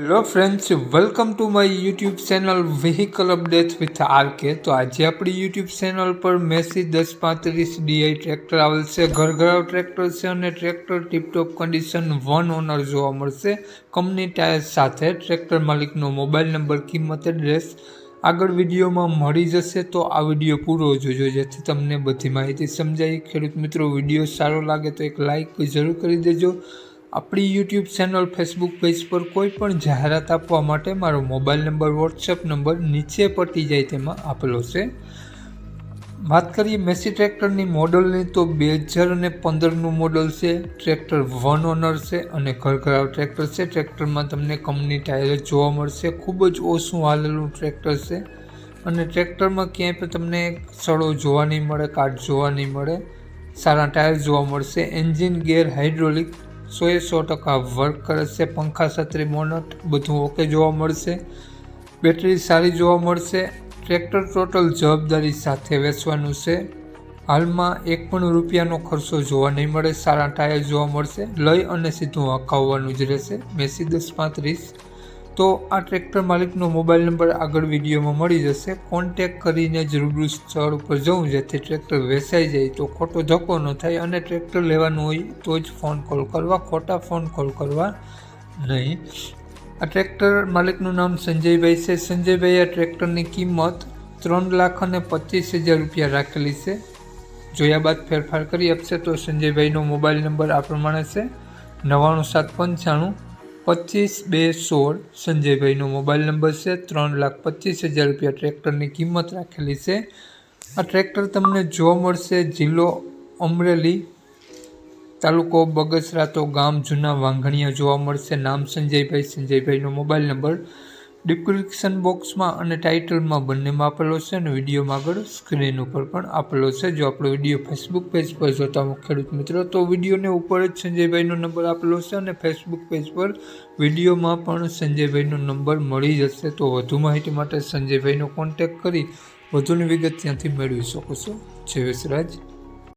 Hello friends welcome to my YouTube channel vehicle updates with RK તો આજે આપણી YouTube channel પર Massey દસ પાંત્રીસ ડીઆઈ ટ્રેક્ટર આવેલ છે. ઘરઘરાવ ટ્રેક્ટર છે અને tractor tiptop condition one owner જોવા મળશે. કંપની ટાયર સાથે ટ્રેક્ટર માલિકનો મોબાઈલ નંબર કિંમત એડ્રેસ આગળ વિડીયોમાં મળી જશે. તો આ વીડિયો પૂરો જોજો, જેથી તમને બધી માહિતી સમજાય. ખેડૂત મિત્રો, વીડિયો સારો લાગે તો એક લાઈક જરૂર કરી દેજો. આપણી યુટ્યુબ ચેનલ ફેસબુક પેજ પર કોઈ પણ જાહેરાત આપવા માટે મારો મોબાઈલ નંબર વોટ્સએપ નંબર નીચે પટી જાય તેમાં આપેલો છે. વાત કરીએ મેસી ટ્રેક્ટરની મોડલની, તો બે હજાર અને પંદરનું મોડલ છે. ટ્રેક્ટર વન ઓનર છે અને ઘરઘરાવ ટ્રેક્ટર છે. ટ્રેક્ટરમાં તમને કંપની ટાયર જોવા મળશે. ખૂબ જ ઓછું હાલેલું ટ્રેક્ટર છે અને ટ્રેક્ટરમાં ક્યાંય પણ તમને સડો જોવા નહીં મળે કાટ જોવા નહીં મળે, સારા ટાયર જોવા મળશે. એન્જિન ગેર હાઇડ્રોલિક સોએ સો ટકા વર્ક કરે છે, પંખા છત્રી મોનટ બધું ઓકે જોવા મળશે. બેટરી સારી જોવા મળશે. ટ્રેક્ટર ટોટલ જવાબદારી સાથે વેચવાનું છે. હાલમાં એક પણ રૂપિયાનો ખર્ચો જોવા નહીં મળે, સારા ટાયર જોવા મળશે. લઈ અને સીધું હકાવવાનું જ રહેશે. મેસી દસ પાંત્રીસ. તો આ ટ્રેક્ટર માલિકનો મોબાઈલ નંબર આગળ વિડીયોમાં મળી જશે. કોન્ટેક કરીને જ રૂબરૂ સ્થળ ઉપર જવું. જેથી ટ્રેક્ટર વેચાઈ જાય તો ખોટો ધક્કો ન થાય અને ટ્રેક્ટર લેવાનું હોય તો જ ફોન કોલ કરવા. ખોટા ફોન કોલ કરવા નહીં. આ ટ્રેક્ટર માલિકનું નામ સંજયભાઈ છે. સંજયભાઈ આ ટ્રેક્ટરની કિંમત ત્રણ લાખ અને પચીસ હજાર રૂપિયા રાખેલી છે. જોયા બાદ ફેરફાર કરી આપશે તો સંજયભાઈનો મોબાઈલ નંબર આ પ્રમાણે છે. નવ્વાણું સાત પંચાણું પચીસ બે સોળ સંજયભાઈનો મોબાઈલ નંબર છે, ત્રણ લાખ પચીસ હજાર રૂપિયા ટ્રેક્ટરની કિંમત રાખેલી છે. આ ટ્રેક્ટર તમને જોવા મળશે જિલ્લો અમરેલી, તાલુકો બગસરા તો ગામ જૂના વાંઘણિયા જોવા મળશે. નામ સંજયભાઈ, સંજયભાઈનો મોબાઈલ નંબર ડિસ્ક્રિપ્શન બોક્સમાં અને ટાઇટલમાં બંનેમાં આપેલો છે અને વિડીયોમાં આગળ સ્ક્રીન ઉપર પણ આપેલો છે. જો આપણો વીડિયો ફેસબુક પેજ પર જોતા હો ખેડૂત મિત્રો, તો વિડીયોને ઉપર જ સંજયભાઈનો નંબર આપેલો છે અને ફેસબુક પેજ પર વિડીયોમાં પણ સંજયભાઈનો નંબર મળી જશે. તો વધુ માહિતી માટે સંજયભાઈનો કોન્ટેક્ટ કરી વધુની વિગત ત્યાંથી મેળવી શકો છો. જય વિસરાજ.